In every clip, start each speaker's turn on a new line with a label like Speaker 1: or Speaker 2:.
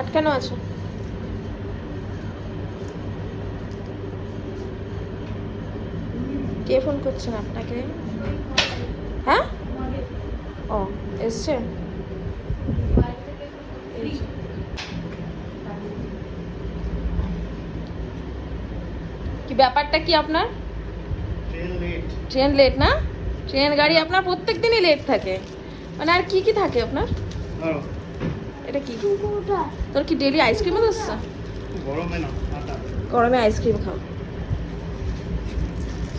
Speaker 1: আটকানো আছো? কে ফোন করছেন আপনাকে? হ্যাঁ? ও এসছে? কি ব্যাপারটা কি আপনার?
Speaker 2: ট্রেন লেট
Speaker 1: না? ট্রেন গাড়ি আপনার প্রত্যেক দিনই লেট থাকে। মানে আর কি কি থাকে আপনার? এটা কি? তোর কি ডেলি আইসক্রিমও দিচ্ছে
Speaker 2: গরমে না
Speaker 1: গরমে আইসক্রিম খাও।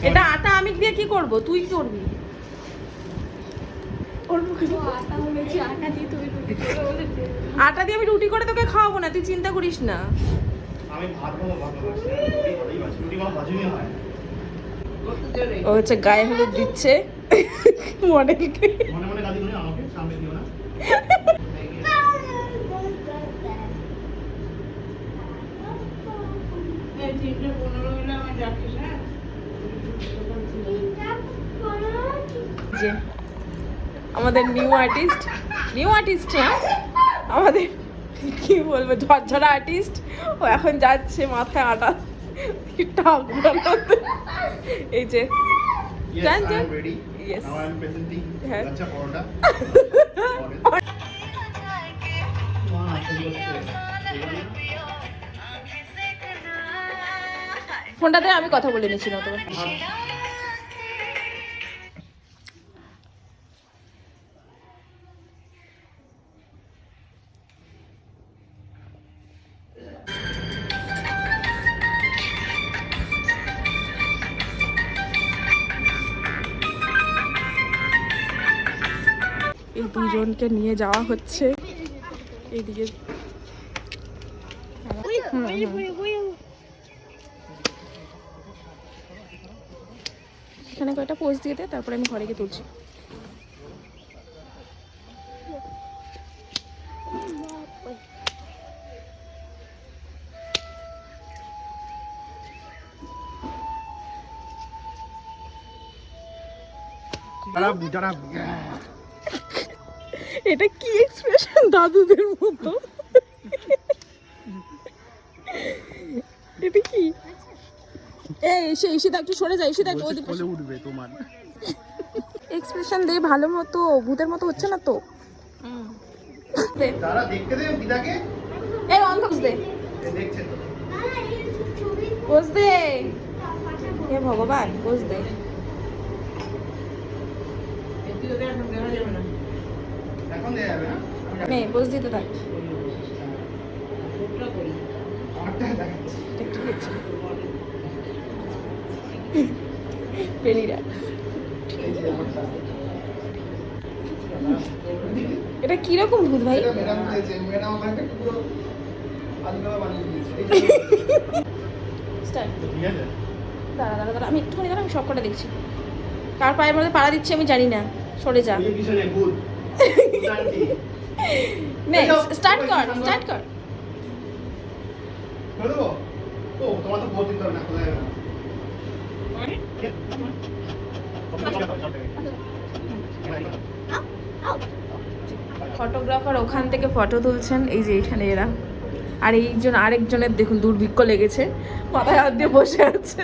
Speaker 1: এটা আটা আমি দিয়ে কি করব? তুই কি করবি? করব আটা দিয়ে আমি রুটি করে তোকে খাওয়াবো না তুই চিন্তা করিস না। ও হচ্ছে গায়ে হলুদ দিচ্ছে। মডেলকে।
Speaker 2: মনে মনে গালি আমাকে সামনে দিও না।
Speaker 1: যে আমাদের নিউ আর্টিস্ট নিউ আর্টিস্ট হ্যাঁ? আমাদের কি বলব ঝরঝরা আর্টিস্ট ও এখন যাচ্ছে মাথায় আটা টাক এই যে
Speaker 2: am
Speaker 1: done. ফোনটাতে আমি কথা বলে নিচ্ছি না তোমার এই দুজনকে নিয়ে যাওয়া হচ্ছে এইদিকে হুম, হুম। এখানে কয়েকটা পোস্ট দিয়ে দে তারপরে আমি ঘরে গিয়ে তুলছি। এটা কি এক্সপ্রেশন দাদুদের মতো? এই এসে ঈশিতা একটু সরে যায় ঈশিতা একটু ওদিকে
Speaker 2: উঠবে তোমার।
Speaker 1: এক্সপ্রেশন দে ভালো মতো ভূতের মতো হচ্ছে না তো? দে।
Speaker 2: তারা দেখতে
Speaker 1: এই দে।
Speaker 2: এ দেখছে তো।
Speaker 1: পোজ দে। হে ভগবান পোজ দে।
Speaker 2: এখন দেয়া যাবে না?
Speaker 1: নে পোজ দিতে থাক পেলিরা এটা কীরকম ভূত ভাই? দাঁড়া দাঁড়া দাঁড়া আমি একটুখানি দাঁড়া আমি সব কটা দেখছি। কার পায়ের মধ্যে পাড়া দিচ্ছি আমি জানি না সরে যা। স্টার্ট কর স্টার্ট কর।
Speaker 2: তোমার তো বহুত দিন ধরে না খোলা না
Speaker 1: ফটোগ্রাফার ওখান থেকে ফটো তুলছেন, এই যে এখানে এরা। আর এইজন আরেকজনের দেখুন দুর্ভিক্ষ লেগেছে মাথায় হাত দিয়ে বসে আছে।